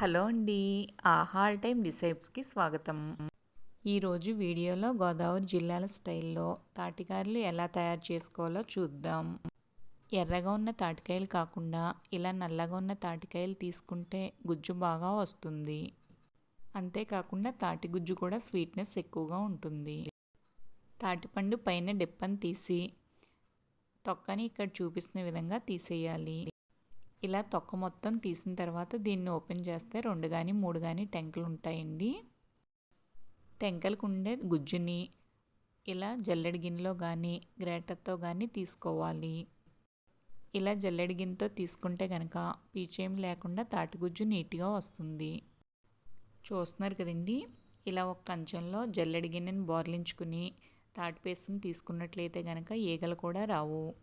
Hello అండి. ఆహాల్ time డిసైప్స్కి స్వాగతం. ఈరోజు వీడియోలో గోదావరి జిల్లాల స్టైల్లో తాటికాయలు ఎలా తయారు చేసుకోవాలో చూద్దాం. ఎర్రగా ఉన్న తాటికాయలు కాకుండా ఇలా నల్లగా ఉన్న తాటికాయలు తీసుకుంటే గుజ్జు బాగా వస్తుంది. అంతేకాకుండా తాటి గుజ్జు కూడా స్వీట్నెస్ ఎక్కువగా ఉంటుంది. తాటిపండు పైన డిప్పని తీసి తొక్కని ఇక్కడ చూపిస్తున్న విధంగా తీసేయాలి. ఇలా తొక్క మొత్తం తీసిన తర్వాత దీన్ని ఓపెన్ చేస్తే రెండు కానీ మూడు కానీ టెంకలు ఉంటాయండి. టెంకలకు ఉండే గుజ్జుని ఇలా జల్లెడి గిన్నెలో కానీ గ్రేటర్తో కానీ తీసుకోవాలి. ఇలా జల్లెడి గిన్నెతో తీసుకుంటే కనుక పీచేం లేకుండా తాటిగుజ్జు నీట్గా వస్తుంది. చూస్తున్నారు కదండి? ఇలా ఒక కంచంలో జల్లెడి గిన్నెని బోర్లించుకుని తాటి పేస్ట్ని తీసుకున్నట్లయితే కనుక ఈగలు కూడా రావు.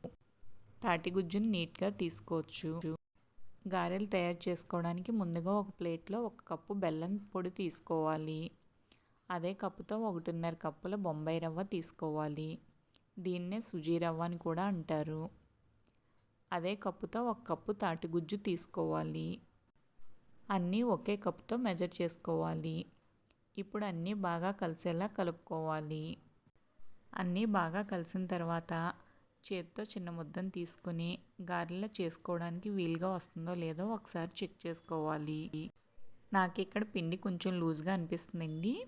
తాటిగుజ్జుని నీట్గా తీసుకోవచ్చు. గారెలు తయారు చేసుకోవడానికి ముందుగా ఒక ప్లేట్లో ఒక కప్పు బెల్లం పొడి తీసుకోవాలి. అదే కప్పుతో ఒకటిన్నర కప్పుల బొంబాయి రవ్వ తీసుకోవాలి. దీన్నే సుజీ రవ్వ అని కూడా అంటారు. అదే కప్పుతో ఒక కప్పు తాటిగుజ్జు తీసుకోవాలి. అన్నీ ఒకే కప్పుతో మెజర్ చేసుకోవాలి. ఇప్పుడు అన్నీ బాగా కలిసేలా కలుపుకోవాలి. అన్నీ బాగా కలిసిన తర్వాత చేతితో చిన్న ముద్దను తీసుకుని గారెలా చేసుకోవడానికి వీలుగా వస్తుందో లేదో ఒకసారి చెక్ చేసుకోవాలి. నాకు ఇక్కడ పిండి కొంచెం లూజ్గా అనిపిస్తుందండి.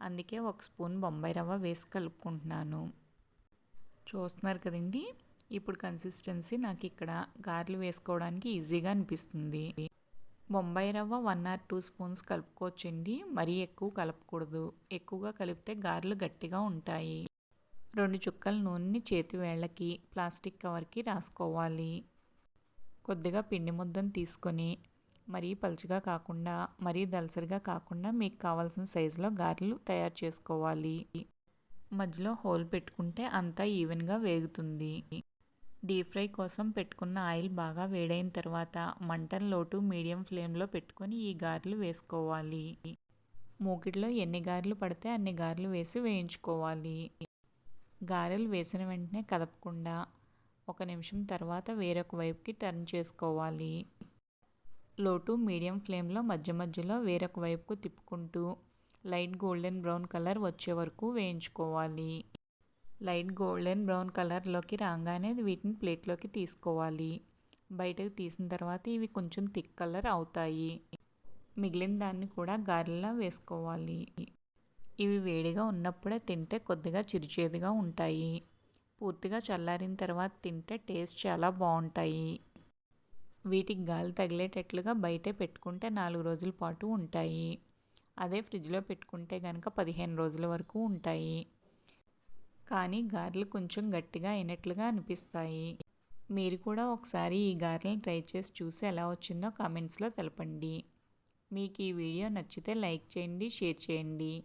అందుకే ఒక స్పూన్ బొంబాయి రవ్వ వేసి కలుపుకుంటున్నాను. చూస్తున్నారు కదండి? ఇప్పుడు కన్సిస్టెన్సీ నాకు ఇక్కడ గారెలు వేసుకోవడానికి ఈజీగా అనిపిస్తుంది. బొంబాయి రవ్వ వన్ ఆర్ టూ స్పూన్స్ కలుపుకోవచ్చండి. మరీ ఎక్కువ కలపకూడదు. ఎక్కువగా కలిపితే గారెలు గట్టిగా ఉంటాయి. రెండు చుక్కల నూనెని చేతి వేళ్ళకి ప్లాస్టిక్ కవర్కి రాసుకోవాలి. కొద్దిగా పిండి ముద్దను తీసుకొని మరీ పలుచగా కాకుండా మరీ దలసరిగా కాకుండా మీకు కావాల్సిన సైజులో గారెలు తయారు చేసుకోవాలి. మధ్యలో హోల్ పెట్టుకుంటే అంతా ఈవెన్గా వేగుతుంది. డీప్ ఫ్రై కోసం పెట్టుకున్న ఆయిల్ బాగా వేడైన తర్వాత మంటను లోటు మీడియం ఫ్లేమ్లో పెట్టుకొని ఈ గారెలు వేసుకోవాలి. మూకిడిలో ఎన్ని గారెలు పడితే అన్ని గారెలు వేసి వేయించుకోవాలి. గారెలు వేసిన వెంటనే కదపకుండా ఒక నిమిషం తర్వాత వేరొక వైపుకి టర్న్ చేసుకోవాలి. లోటు మీడియం ఫ్లేమ్లో మధ్య మధ్యలో వేరొక వైపుకు తిప్పుకుంటూ లైట్ గోల్డెన్ బ్రౌన్ కలర్ వచ్చే వరకు వేయించుకోవాలి. లైట్ గోల్డెన్ బ్రౌన్ కలర్లోకి రాగానే వీటిని ప్లేట్లోకి తీసుకోవాలి. బయటకు తీసిన తర్వాత ఇవి కొంచెం థిక్ కలర్ అవుతాయి. మిగిలిన దాన్ని కూడా గారెలా వేసుకోవాలి. ఇవి వేడిగా ఉన్నప్పుడే తింటే కొద్దిగా చిరుచేదుగా ఉంటాయి. పూర్తిగా చల్లారిన తర్వాత తింటే టేస్ట్ చాలా బాగుంటాయి. వీటికి గాలి తగిలేటట్లుగా బయటే పెట్టుకుంటే నాలుగు రోజుల పాటు ఉంటాయి. అదే ఫ్రిడ్జ్లో పెట్టుకుంటే కనుక పదిహేను రోజుల వరకు ఉంటాయి. కానీ గారెలు కొంచెం గట్టిగా అయినట్లుగా అనిపిస్తాయి. మీరు కూడా ఒకసారి ఈ గారెలను ట్రై చేసి చూసి ఎలా వచ్చిందో కామెంట్స్లో తెలపండి. మీకు ఈ వీడియో నచ్చితే లైక్ చేయండి షేర్ చేయండి.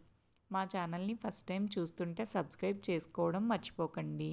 మా ఛానల్ని ఫస్ట్ టైం చూస్తుంటే సబ్స్క్రైబ్ చేసుకోవడం మర్చిపోకండి.